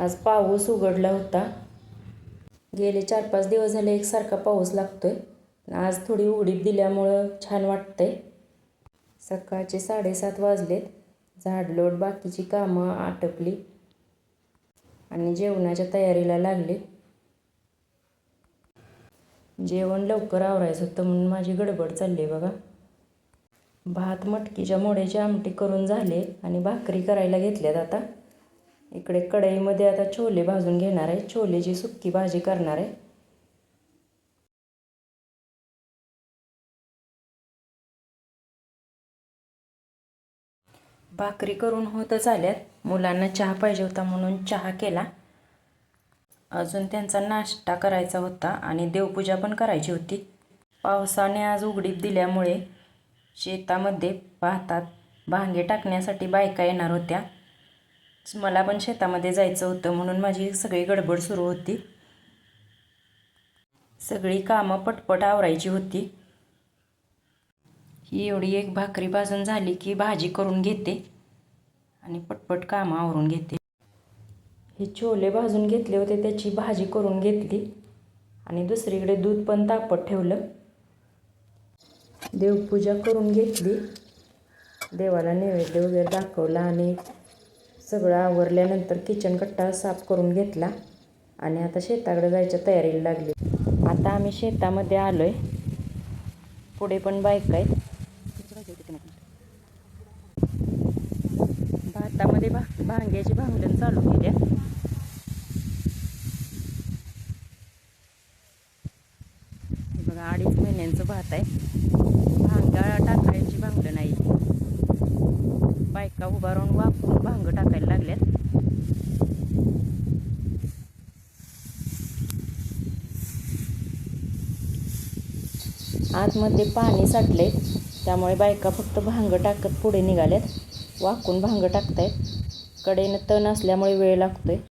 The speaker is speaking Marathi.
आज पाऊस उघडला होता. गेले चार पाच दिवस झाले एकसारखा पाऊस लागतो आहे आज थोडी उघडीप दिल्यामुळं छान वाटतंय. सकाळचे साडेसात वाजलेत. झाडलोट बाकीची कामं आटपली आणि जेवणाच्या तयारीला लागले. जेवण लवकर आवरायचं होतं म्हणून माझी गडबड चालली आहे बघा. भात मटकीच्या मोड्याची आमटी करून झाले आणि भाकरी करायला घेतल्यात आता. इकडे कढईमध्ये आता छोले भाजून घेणार आहे. छोलेची सुक्की भाजी करणार आहे. भाकरी करून होतच आल्यात मुलांना चहा पाहिजे होता म्हणून चहा केला. अजून त्यांचा नाश्ता करायचा होता आणि देवपूजा पण करायची होती. पावसाने आज उघडीप दिल्यामुळे शेतामध्ये भातात भांगे टाकण्यासाठी बायका येणार होत्या. मला पण शेतामध्ये जायचं होतं म्हणून माझी सगळी गडबड सुरू होती. सगळी कामं पटपट आवरायची होती. ही एवढी एक भाकरी भाजून झाली की भाजी करून घेते आणि पटपट कामं आवरून घेते. हे छोले भाजून घेतले होते त्याची भाजी करून घेतली आणि दुसरीकडे दूध पण तापत ठेवलं. देवपूजा करून घेतली. देवाला नैवेद्य वगैरे दाखवला आणि सगळं आवरल्यानंतर किचन कट्टा साफ करून घेतला आणि आता शेताकडे जायच्या तयारीला लागली. आता आम्ही शेतामध्ये आलो आहे पुढे पण बायका आहेत. भातामध्ये भा भांग्याची भांगण चालू केल्या बघा अडीच महिन्यांचं भात आहे. भांगा टाकायची भांगलं आहे. बायका उभा राहून आतमध्ये पाणी साठले त्यामुळे बायका फक्त भांग टाकत पुढे निघाल्यात. वाकून भांग टाकतायत. कडेनं तण असल्यामुळे वेळ लागतो आहे